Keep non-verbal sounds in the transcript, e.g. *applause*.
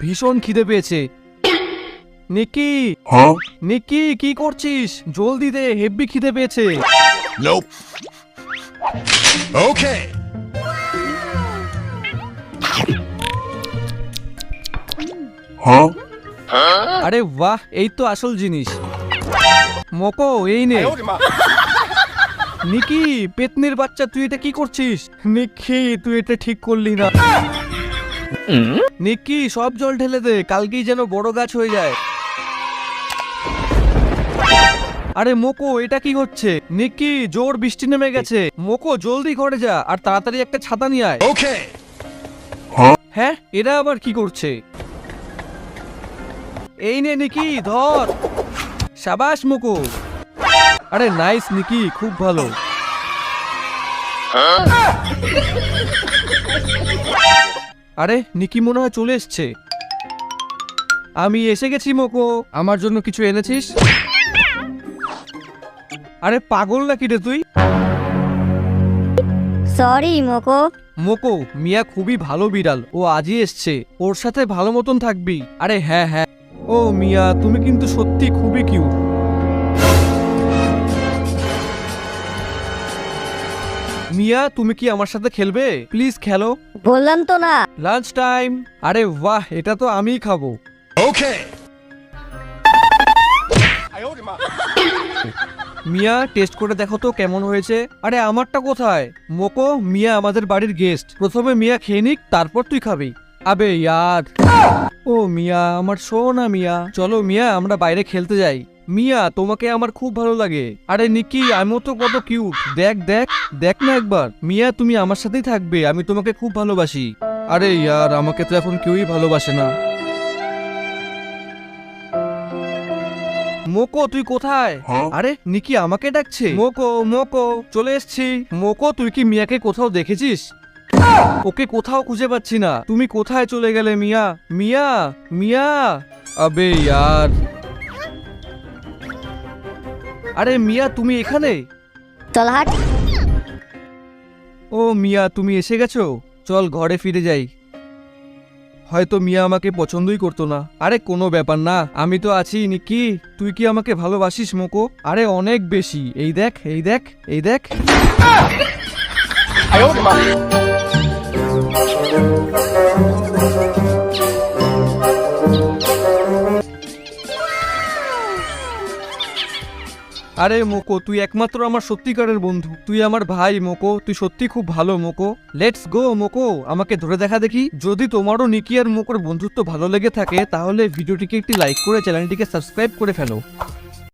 ভীষণ খিদে পেয়েছে। নিকি নিকি কি করছিস? জলদি দে হেব্বি খিদে পেয়েছে. Okay. আরে বাহ এই তো আসল জিনিস। মকো এই নে। নিকি পেতনির বাচ্চা তুই এটা কি করছিস? নিকি তুই এটা ঠিক করলি না। নিকি সব জল ঢেলে দে কালকেই যেন বড় গাছ হয়ে যায়। আরে মোকো এটা কি হচ্ছে? নিকি জোর বৃষ্টি নেমে গেছে। মোকো জলদি ঘরে যা আর তাড়াতাড়ি একটা ছাতা নিয়ে আয়। ওকে। হ্যাঁ এরা আবার কি করছে? এই নে নিকি ধর। সাবাস মুকু। আরে নাইস নিকি খুব ভালো। *laughs* আরে নিকি মনে হয় চলে এসছে। আমি এসে গেছি মোকো। আমার জন্য কিছু এনেছিস? আরে পাগল নাকি রে তুই? সরি মোকো। মোকো মিয়া খুবই ভালো বিড়াল। ও আজই এসছে। ওর সাথে ভালো মতন থাকবি। আরে হ্যাঁ হ্যাঁ। ও মিয়া তুমি কিন্তু সত্যি খুবই কিউট মিয়া তুমি কি আমার সাথে খেলবে? প্লিজ খেলো। বললাম তো না। লাঞ্চ টাইম আরে বাহ এটা তো আমিই খাব। Okay. মিয়া টেস্ট করে দেখো তো কেমন হয়েছে। আরে আমারটা কোথায়? মোকো মিয়া আমাদের বাড়ির গেস্ট প্রথমে মিয়া খেয়ে নিক তারপর তুই খাবি। আবে ইয়ার। ও মিয়া আমার শোনা মিয়া। চলো মিয়া আমরা বাইরে খেলতে যাই। মিয়া তোমাকে আমার খুব ভালো লাগে। আরে নিকি আমিও তো কত কিউট দেখ দেখ দেখ না একবার। মিয়া তুমি আমার সাথেই থাকবে আমি তোমাকে খুব ভালোবাসি। আরে ইয়ার আমাকে তো এখন কেউই ভালোবাসে না। মোকো তুই কোথায়? আরে নিকি আমাকে ডাকছে। মোকো মোকো চলে এসছি। মোকো তুই কি মিয়াকে কোথাও দেখেছিস? ওকে কোথাও খুঁজে পাচ্ছি না। তুমি কোথায় চলে গেলে মিয়া? মিয়া মিয়া? আবে ইয়ার। আরে মিয়া তুমি এখানে? চল হাট ও মিয়া তুমি এসে গেছো? চল ঘরে ফিরে যাই। হয়তো মিয়া আমাকে পছন্দই করতো না। আরে কোনো ব্যাপার না আমি তো আছি নিকি। তুই কি আমাকে ভালোবাসিস মোকো? আরে অনেক বেশি। এই দেখ এই দেখ এই দেখ। আরে মোকো, তুই একমাত্র আমার সত্যিকারের বন্ধু। তুই আমার ভাই মোকো, তুই সত্যি খুব ভালো মোকো। লেটস গো মোকো, আমাকে ধরে দেখা দেখি। যদি তোমারও নিকি আর মোকোর বন্ধুত্ব ভালো লেগে থাকে, তাহলে ভিডিওটিকে একটি লাইক করে চ্যানেলটিকে সাবস্ক্রাইব করে ফেলো।